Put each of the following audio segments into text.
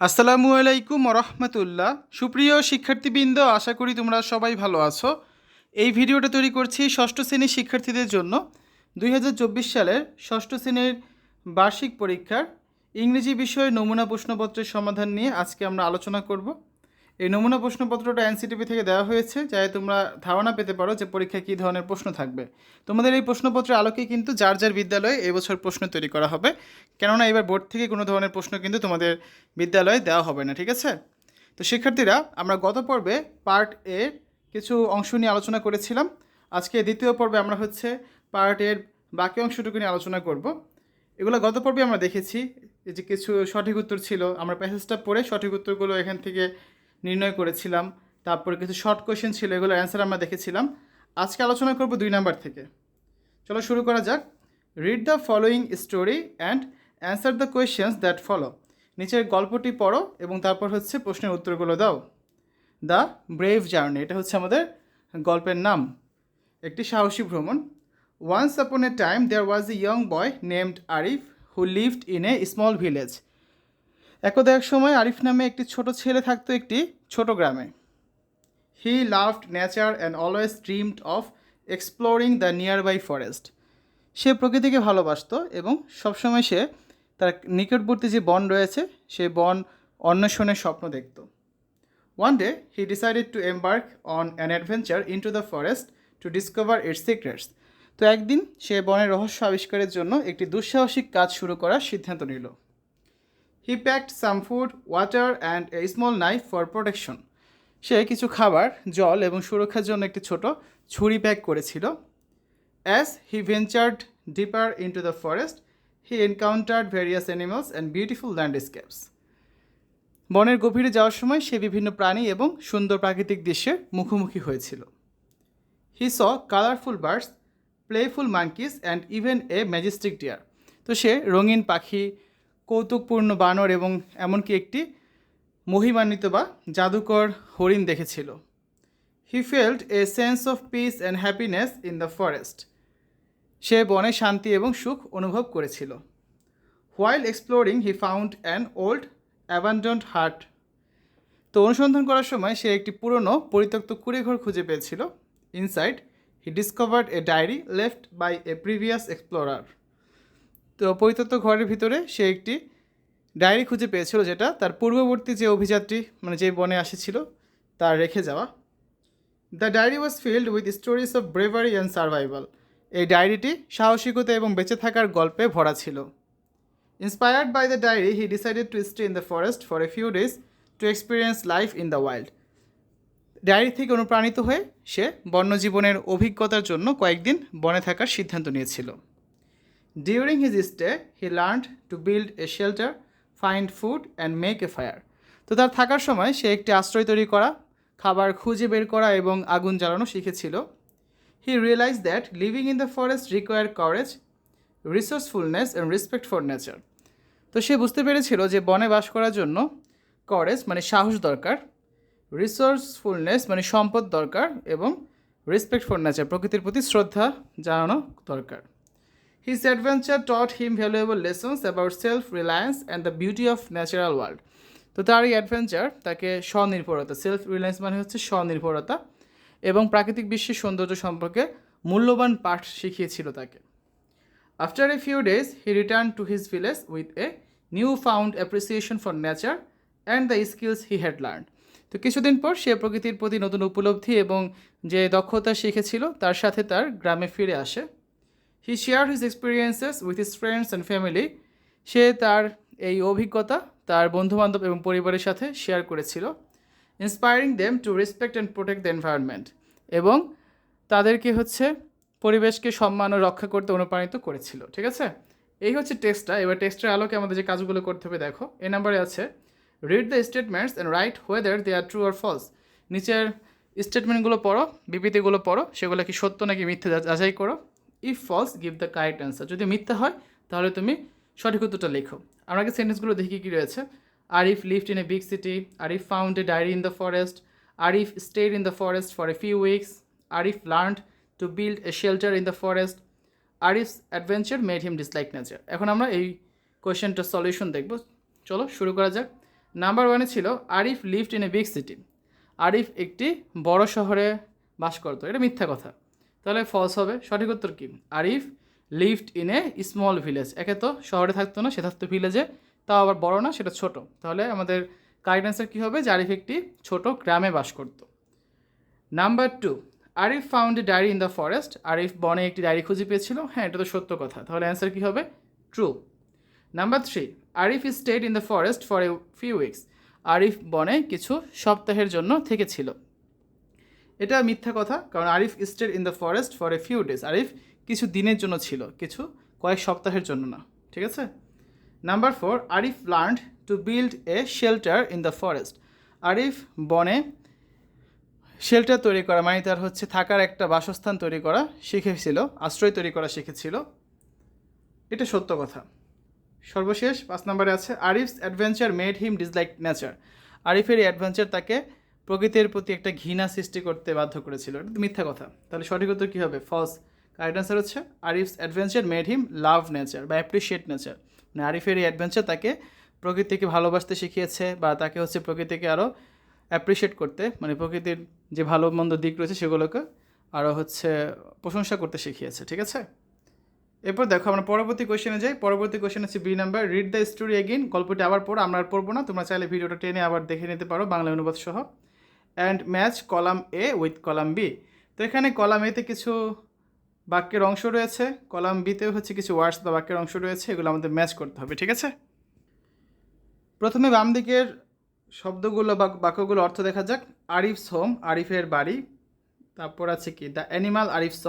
আসসালামু আলাইকুম রহমতুল্লাহ। সুপ্রিয় শিক্ষার্থীবৃন্দ, আশা করি তোমরা সবাই ভালো আছো। এই ভিডিওটা তৈরি করছি ষষ্ঠ শ্রেণির শিক্ষার্থীদের জন্য। দুই হাজার চব্বিশ সালের ষষ্ঠ শ্রেণির বার্ষিক পরীক্ষার ইংরেজি বিষয়ে নমুনা প্রশ্নপত্রের সমাধান নিয়ে আজকে আমরা আলোচনা করব। এই নমুনা প্রশ্নপত্রটা এনসিটিভি থেকে দেওয়া হয়েছে, যাতে তোমরা ধারণা পেতে পারো যে পরীক্ষায় কী ধরনের প্রশ্ন থাকবে। তোমাদের এই প্রশ্নপত্রের আলোকে কিন্তু যার যার বিদ্যালয়ে এবছর প্রশ্ন তৈরি করা হবে, কেননা এবার বোর্ড থেকে কোনো ধরনের প্রশ্ন কিন্তু তোমাদের বিদ্যালয়ে দেওয়া হবে না, ঠিক আছে? তো শিক্ষার্থীরা, আমরা গত পর্বে পার্ট এর কিছু অংশ নিয়ে আলোচনা করেছিলাম। আজকে দ্বিতীয় পর্বে আমরা হচ্ছে পার্ট এর বাকি অংশটুকু নিয়ে আলোচনা করব। এগুলো গত পর্বে আমরা দেখেছি যে কিছু সঠিক উত্তর ছিল, আমরা প্যাসেজটা পড়ে সঠিক উত্তরগুলো এখান থেকে নির্ণয় করেছিলাম। তারপরে কিছু শর্ট কোয়েশ্চেন ছিল এগুলোর অ্যান্সার আমরা দেখেছিলাম। আজকে আলোচনা করব দুই নাম্বার থেকে। চলো শুরু করা যাক। Read the following story and answer the questions that follow নিচের গল্পটি পড়ো এবং তারপর হচ্ছে প্রশ্নের উত্তরগুলো দাও। দ্য ব্রেভ জার্নি এটা হচ্ছে আমাদের গল্পের নাম। একটি সাহসী ভ্রমণ। Once upon a time there was a young boy named Arif who lived in a small village একদা এক সময় আরিফ নামে একটি ছোট ছেলে থাকতো একটি ছোট গ্রামে। He loved nature and always dreamed of exploring the nearby forest সে প্রকৃতিকে ভালোবাসতো এবং সবসময় সে তার নিকটবর্তী যে বন রয়েছে, সে বন অন্বেষণের স্বপ্ন দেখত। One day he decided to embark on an adventure into the forest to discover its secrets তো একদিন সে বনের রহস্য আবিষ্কারের জন্য একটি দুঃসাহসিক কাজ শুরু করার সিদ্ধান্ত নিল। He packed some food water and a small knife for protection সে কিছু খাবার, জল এবং সুরক্ষার জন্য একটি ছোট ছুরি প্যাক করেছিল। As he ventured deeper into the forest he encountered various animals and beautiful landscapes বনের গভীরে যাওয়ার সময় সে বিভিন্ন প্রাণী এবং সুন্দর প্রাকৃতিক দৃশ্যের মুখোমুখি হয়েছিল। He saw colourful birds playful monkeys and even a majestic deer তো সে রঙিন পাখি কৌতুকপূর্ণ বানর এবং এমনকি একটি মহিমান্বিত বা জাদুকর হরিণ দেখেছিল। He felt a sense of peace and happiness in the forest সে বনে শান্তি এবং সুখ অনুভব করেছিল। While exploring he found an old abandoned hut তো অনুসন্ধান করার সময় সে একটি পুরনো, পরিত্যক্ত কুড়েঘর খুঁজে পেয়েছিল। Inside he discovered a diary left by a previous explorer তো পরিত্যক্ত ঘরের ভিতরে সে একটি ডায়েরি খুঁজে পেয়েছিল যেটা তার পূর্ববর্তী যে অভিযাত্রী মানে যে বনে আসেছিল তার রেখে যাওয়া। The diary was filled with stories of bravery and survival এই ডায়েরিটি সাহসিকতা এবং বেঁচে থাকার গল্পে ভরা ছিল। Inspired by the diary he decided to stay in the forest for a few days to experience life in the wild diary থেকে অনুপ্রাণিত হয়ে সে বন্যজীবনের অভিজ্ঞতার জন্য কয়েকদিন বনে থাকার সিদ্ধান্ত নিয়েছিল। During his stay he learned to build a shelter find food and make a fire তো তার থাকার সময় সে একটি আশ্রয় তৈরি করা, খাবার খুঁজে বের করা এবং আগুন জ্বালানো শিখেছিল। He realize that living in the forest require courage resourcefulness and respect for nature তো সে বুঝতে পেরেছিল যে বনে বাস করার জন্য করেজ মানে সাহস দরকার রিসোর্সফুলনেস মানে সম্পদ দরকার এবং রেসপেক্ট ফর নেচার প্রকৃতির প্রতি শ্রদ্ধা জানানো দরকার। His adventure taught him valuable lessons about self reliance and the beauty of natural world তো তার এই অ্যাডভেঞ্চার তাকে স্বনির্ভরতা সেলফ রিলায়েন্স মানে হচ্ছে স্বনির্ভরতা এবং প্রাকৃতিক বিশ্বের সৌন্দর্য সম্পর্কে মূল্যবান পাঠ শিখিয়েছিল তাকে। After a few days he return to his village with a new found appreciation for nature and the skills he had learn তো কিছুদিন পর সে প্রকৃতির প্রতি নতুন উপলব্ধি এবং যে দক্ষতা শিখেছিল, তার সাথে তার গ্রামে ফিরে আসে। He share his experiences with his friends and family সে তার এই অভিজ্ঞতা তার বন্ধুবান্ধব এবং পরিবারের সাথে শেয়ার করেছিল inspiring them to respect and protect the environment এবং তাদেরকে হচ্ছে পরিবেশকে সম্মান ও রক্ষা করতে অনুপ্রাণিত করেছিল, ঠিক আছে? এই হচ্ছে টেক্সটটা এবার টেক্সটের আলোকে আমাদের যে কাজগুলো করতে হবে, দেখো। এ নাম্বারে আছে read the statements and write whether they are true or false নিচের স্টেটমেন্টগুলো পড়ো, বিবৃতিগুলো পড়ো, সেগুলো কি সত্য নাকি মিথ্যে যাচাই করো। If false give the correct answer যদি মিথ্যা হয়, তাহলে তুমি সঠিক উত্তরটা লেখো। আমরা আগে সেন্টেন্সগুলো দেখি কী রয়েছে। Arif lived in a big city Arif found a diary in the forest Arif stayed in the forest for a few weeks Arif learned to build a shelter in the forest Arif's adventure made him dislike nature এখন আমরা এই কোয়েশ্চেনটার solution দেখব। চলো শুরু করা যাক। Number ওয়ানে ছিল Arif lived in a big city Arif একটি বড় শহরে বাস করতো। এটা মিথ্যা কথা। তাহলে ফলস হবে। সঠিক উত্তর কি? Arif lived in a small village একে তো শহরে থাকতো না, সে থাকতো ভিলেজে তাও আবার বড় না, সেটা ছোট। তাহলে আমাদের কারেক্ট অ্যান্সার কী হবে? যে আরিফ একটি ছোট গ্রামে বাস করতো। Number two Arif found a diary in the forest Arif বনে একটি ডায়েরি খুঁজে পেয়েছিল। হ্যাঁ এটা তো সত্য কথা। তাহলে অ্যান্সার কী হবে? True number three Arif is stayed in the forest for a few weeks Arif বনে কিছু সপ্তাহের জন্য থেকেছিল। এটা মিথ্যা কথা, কারণ Arif stayed in the forest for a few days Arif কিছু দিনের জন্য ছিল, কিছু কয়েক সপ্তাহের জন্য না, ঠিক আছে? Number four Arif learned to build a shelter in the forest Arif বনে শেল্টার তৈরি করা মানে তার হচ্ছে থাকার একটা বাসস্থান তৈরি করা শিখেছিল, আশ্রয় তৈরি করা শিখেছিল। এটা সত্য কথা। সর্বশেষ পাঁচ নম্বরে আছে Arif's adventure made him dislike nature আরিফের এই অ্যাডভেঞ্চার তাকে প্রকৃতির প্রতি একটা ঘৃণা সৃষ্টি করতে বাধ্য করেছিল। এটা মিথ্যা কথা। তাহলে সঠিক উত্তর কী হবে? ফলস কারেক্ট অ্যান্সার হচ্ছে Arif's adventure made him love nature বা অ্যাপ্রিসিয়েট নেচার মানে আরিফের এই অ্যাডভেঞ্চার তাকে প্রকৃতিকে ভালোবাসতে শিখিয়েছে বা তাকে হচ্ছে প্রকৃতিকে আরও অ্যাপ্রিসিয়েট করতে। মানে প্রকৃতির যে ভালো মন্দ দিক রয়েছে সেগুলোকে আরও হচ্ছে প্রশংসা করতে শিখিয়েছে। ঠিক আছে? এরপর দেখো আমরা পরবর্তী কোয়েশনে যাই। পরবর্তী কোয়েশন হচ্ছে B number read the story again গল্পটি আবার পড়ো, আমরা আর পড়ব না। তোমরা চাইলে ভিডিওটা টেনে আবার দেখে নিতে পারো বাংলা অনুবাদ সহ। And match column A with column B তো এখানে কলাম এতে কিছু বাক্যের অংশ রয়েছে কলাম বিতেও হচ্ছে কিছু ওয়ার্ডস বা বাক্যের অংশ রয়েছে, এগুলো আমাদের ম্যাচ করতে হবে, ঠিক আছে? প্রথমে বাম দিকের শব্দগুলো বা বাক্যগুলো অর্থ দেখা যাক। আরিফস হোম আরিফের বাড়ি। তারপর আছে কি? দ্য অ্যানিমাল আরিফ স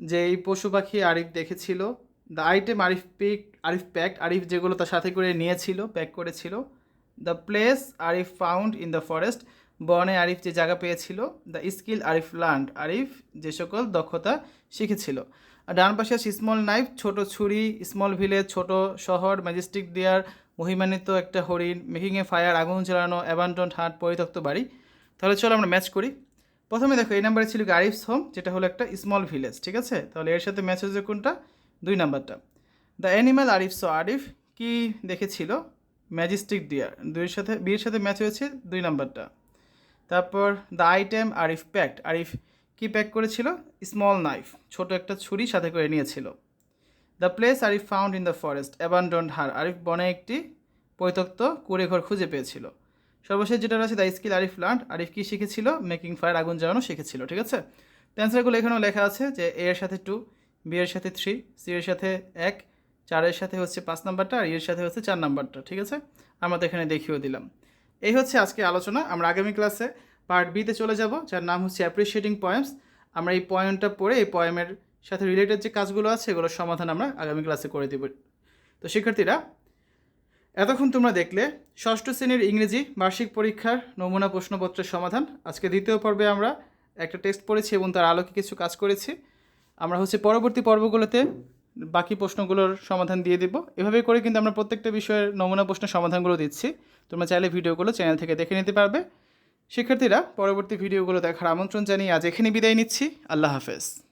যে এই পশু পাখি আরিফ দেখেছিল। The item Arif pick Arif pack Arif যেগুলো তার সাথে করে নিয়েছিল প্যাক করেছিল। The place Arif found in the forest বনে আরিফ যে জায়গা পেয়েছিল, the skill Arif learn Arif যে সকল দক্ষতা শিখেছিল। আর ডান পাশে স্মল নাইফ, ছোট ছুরি, স্মল ভিলেজ, ছোট শহর, ম্যাজিস্টিক ডিয়ার, মহিমান্বিত একটা হরিণ, মেকিং এ ফায়ার, আগুন জ্বালানো অ্যাবান্ডন হাট পরিত্যক্ত বাড়ি। তাহলে চলো আমরা ম্যাচ করি। প্রথমে দেখো, এই নাম্বারে ছিল আরিফস হোম, যেটা হলো একটা স্মল ভিলেজ, ঠিক আছে? তাহলে এর সাথে ম্যাচ হয়েছে কোনটা? দুই নাম্বারটা। The animal Arif saw Arif, কি দেখেছিল? Majestic deer. দুইয়ের সাথে, বিয়ের সাথে ম্যাচ হয়েছে দুই নাম্বারটা। তারপর the item Arif packed Arif কি প্যাক করেছিল? স্মল নাইফ ছোট একটা ছুরি সাথে করে নিয়েছিল। The place Arif found in the forest abandoned hut Arif বনে একটি পরিত্যক্ত কুড়ে ঘর খুঁজে পেয়েছিল। সর্বশেষ যেটা রয়েছে the skill Arif learned Arif কি শিখেছিল? মেকিং ফায়ার আগুন জ্বালানো শিখেছিল, ঠিক আছে? তো অ্যান্সারগুলো এখানেও লেখা আছে যে এ এর সাথে টু বি এর সাথে থ্রি সি এর সাথে এক চারের সাথে হচ্ছে পাঁচ নাম্বারটা, আর এর সাথে হচ্ছে চার নাম্বারটা, ঠিক আছে? আমরা তো এখানে দেখিয়েও দিলাম। এই হচ্ছে আজকে আলোচনা। আমরা আগামী ক্লাসে পার্ট বিতে চলে যাব, যার নাম হচ্ছে অ্যাপ্রিসিয়েটিং পয়েমস আমরা এই পয়েন্টটা পড়ে এই পয়েমের সাথে রিলেটেড যে কাজগুলো আছে, এগুলোর সমাধান আমরা আগামী ক্লাসে করে দেব। তো শিক্ষার্থীরা, এতক্ষণ তোমরা দেখলে ষষ্ঠ শ্রেণির ইংরেজি বার্ষিক পরীক্ষার নমুনা প্রশ্নপত্রের সমাধান। আজকে দ্বিতীয় পর্বে আমরা একটা টেস্ট পড়েছি এবং তার আলোকে কিছু কাজ করেছি। আমরা হচ্ছে পরবর্তী পর্বগুলোতে বাকি প্রশ্নগুলোর সমাধান দিয়ে দিব। এভাবে করে কিন্তু আমরা প্রত্যেকটা বিষয়ের নমুনা প্রশ্নের সমাধানগুলো দিচ্ছি। তোমরা চাইলে ভিডিওগুলো চ্যানেল থেকে দেখে নিতে পারবে। শিক্ষার্থীরা, পরবর্তী ভিডিওগুলো দেখার আমন্ত্রণ জানিয়ে আজ এখানে বিদায় নিচ্ছি। আল্লাহ হাফেজ।